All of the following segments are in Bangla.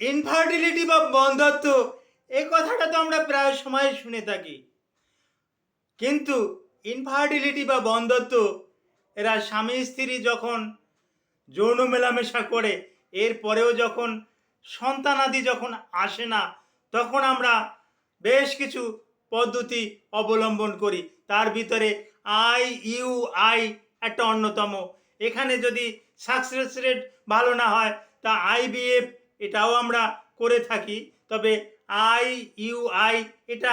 ইনফার্টিলিটি বা বন্ধত্ব, এই কথাটা তো আমরা প্রায় সময় শুনে থাকি। কিন্তু ইনফার্টিলিটি বা বন্ধত্ব, এরা স্বামী স্ত্রী যখন যৌন মেলামেশা করে এরপরেও যখন সন্তানাদি যখন আসে না, তখন আমরা বেশ কিছু পদ্ধতি অবলম্বন করি। তার ভিতরে আই, ইউ, আই একটা অন্যতম। এখানে যদি সাকসেস রেট ভালো না হয়, তা আইবিএফ এটাও আমরা করে থাকি। তবে আই, ইউ, আই, এটা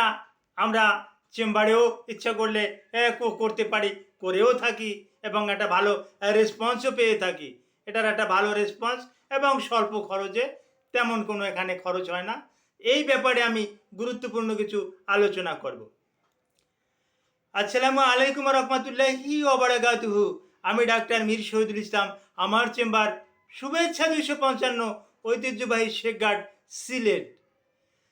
আমরা চেম্বারেও ইচ্ছা করলে করতে পারি, করেও থাকি এবং একটা ভালো রেসপন্সও পেয়ে থাকি। এটার একটা ভালো রেসপন্স এবং স্বল্প খরচে তেমন কোনো এখানে খরচ হয় না। এই ব্যাপারে আমি গুরুত্বপূর্ণ কিছু আলোচনা করব। আসসালামু আলাইকুম রহমতুল্লাহি ওবরাকাতুহু আমি ডাক্তার মীর শহীদুল ইসলাম। আমার চেম্বার শুভেচ্ছা দুইশো পঞ্চান্ন ঐতিহ্যবাহী শেখঘাট সিলেট।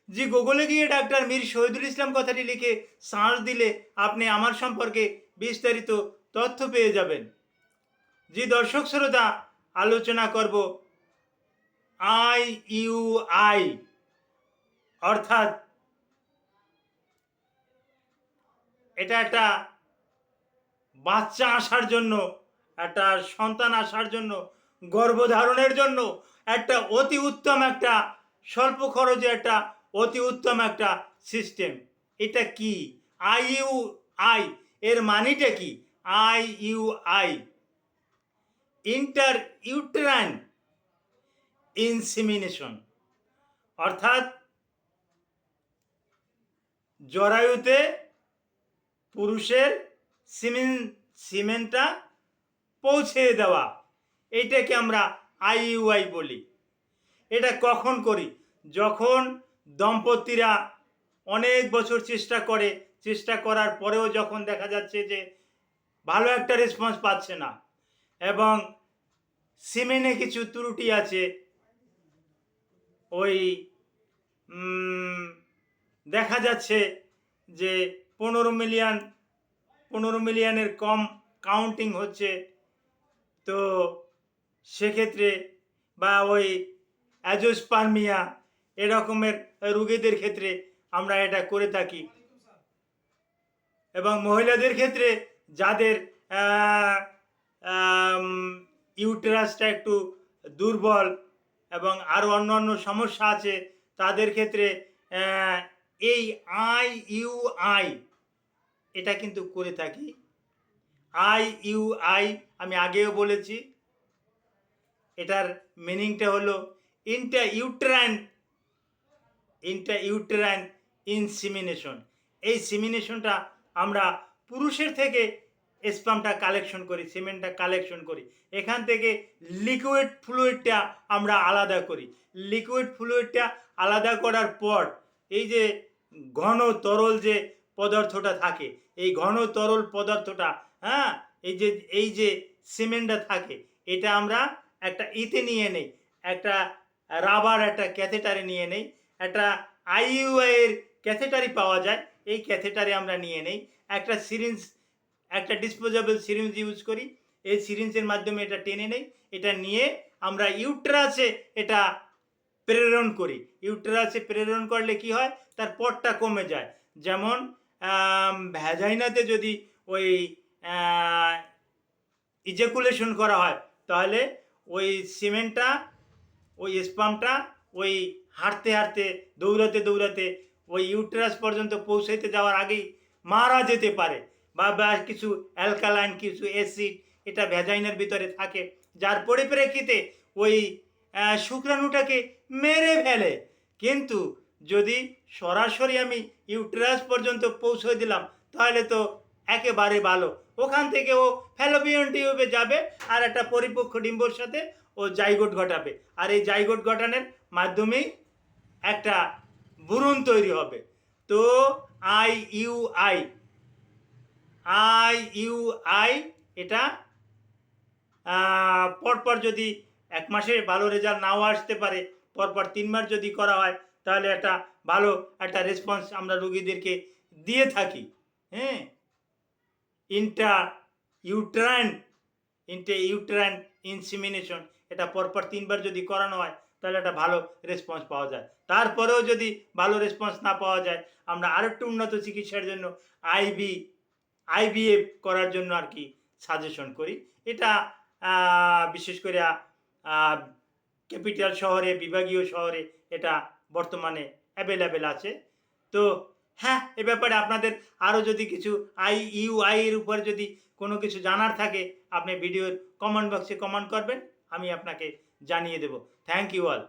জি, গুগলে গিয়ে ডাক্তার মীর শহীদুল ইসলাম কথাটি লিখে সার্চ দিলে আপনি আমার সম্পর্কে বিস্তারিত তথ্য পেয়ে যাবেন। জি, দর্শক শ্রোতা, আলোচনা করব আই ইউ আই, অর্থাৎ এটা একটা বাচ্চা আসার জন্য, একটা সন্তান আসার জন্য গর্ভধারণের জন্য একটা অতি উত্তম একটা, স্বল্প খরচে একটা অতি উত্তম একটা সিস্টেম এটা কি? আই ইউ আই এর মানিটা কি? I U I inter uterine insemination অর্থাৎ জরায়ুতে পুরুষের সিমেন সিমেন্টটা পৌঁছে দেওয়া। এইটাকে আমরা আইইউআই বলি। এটা কখন করি? যখন দম্পতিরা অনেক বছর চেষ্টা করে, চেষ্টা করার পরেও যখন দেখা যাচ্ছে যে ভালো একটা রেসপন্স পাচ্ছে না এবং সিমেনে কিছু ত্রুটি আছে, ওই দেখা যাচ্ছে যে পনেরো মিলিয়ন, পনেরো মিলিয়নের কম কাউন্টিং হচ্ছে। তো সেক্ষেত্রে বা ওই অ্যাজোস্পার্মিয়া এরকমের রুগীদের ক্ষেত্রে আমরা এটা করে থাকি। এবং মহিলাদের ক্ষেত্রে যাদের ইউটেরাসটা একটু দুর্বল এবং আরও অন্য অন্য সমস্যা আছে, তাদের ক্ষেত্রে এই আই ইউ আই এটা কিন্তু করে থাকি। আই ইউ আই আমি আগেও বলেছি এটার মিনিংটা হলো intra uterine intra uterine insemination এই সিমিনেশনটা আমরা পুরুষের থেকে স্পামটা কালেকশন করি সিমেন্টটা কালেকশন করি। এখান থেকে লিকুইড ফ্লুইডটা আমরা আলাদা করি। লিকুইড ফ্লুইডটা আলাদা করার পর এই যে ঘন তরল যে পদার্থটা থাকে, এই ঘন তরল পদার্থটা হ্যাঁ? এই যে এই যে সিমেন্টটা থাকে, এটা আমরা একটা ইতে নিয়ে নেই, একটা রাবার, একটা ক্যাথেটারে নিয়ে নেই, একটা আইইউআই এর ক্যাথেটারি পাওয়া যায়, এই ক্যাথেটারে আমরা নিয়ে নেই। একটা সিরিঞ্জ একটা ডিসপোজেবল সিরিঞ্জ ইউজ করি, এই সিরিঞ্জের মাধ্যমে এটা টেনে নেই, এটা নিয়ে আমরা ইউট্রাসে এটা প্রেরণ করি। ইউট্রাসে প্রেরণ করলে কি হয়? তার পটটা কমে যায়। যেমন ভ্যাজাইনাতে যদি ওই ইজেকুলেশন করা হয়, তাহলে ওই সিমেন্টটা, ওই স্পামটা, ওই হাঁটতে হাঁটতে, দৌড়াতে দৌড়াতে, ওই ইউট্রাস পর্যন্ত পৌঁছাইতে যাওয়ার আগেই মারা যেতে পারে বা কিছু অ্যালকালাইন, কিছু অ্যাসিড এটা ভ্যাজাইনের ভিতরে থাকে। যার পরিপ্রেক্ষিতে ওই শুক্রাণুটাকে মেরে ফেলে। কিন্তু যদি সরাসরি আমি ইউটেরাস পর্যন্ত পৌঁছে দিলাম, তাহলে তো একেবারে ভালো। ওখান থেকে ও ফ্যালোপিয়ন টিউবে যাবে আর একটা পরিপক্ষ ডিম্বর সাথে ও জাইগোট ঘটাবে। আর এই জাইগোট ঘটানোর মাধ্যমেই একটা বুরুন তৈরি হবে। তো I U I I U I, এটা পরপর যদি এক মাসে ভালো রেজাল্ট নাও আসতে পারে, পরপর তিন মাস যদি করা হয়, তাহলে একটা ভালো একটা রেসপন্স আমরা রুগীদেরকে দিয়ে থাকি। হ্যাঁ? Intra uterine intra uterine insemination এটা পরপর তিনবার যদি করানো হয়, তাহলে একটা ভালো রেসপন্স পাওয়া যায়। তারপরেও যদি ভালো রেসপন্স না পাওয়া যায়, আমরা আরেকটু উন্নত চিকিৎসার জন্য আইবি আইবিএফ করার জন্য আর কি সাজেশন করি। এটা বিশেষ করে ক্যাপিটাল শহরে, বিভাগীয় শহরে এটা বর্তমানে অ্যাভেলেবেল আছে। তো হ্যাঁ এ ব্যাপারে আপনাদের আরও যদি কিছু আই ইউ আই এর উপর যদি কোনো কিছু জানার থাকে, আপনি ভিডিওর কমেন্ট বক্সে কমেন্ট করবেন, আমি আপনাকে জানিয়ে দেব। Thank you all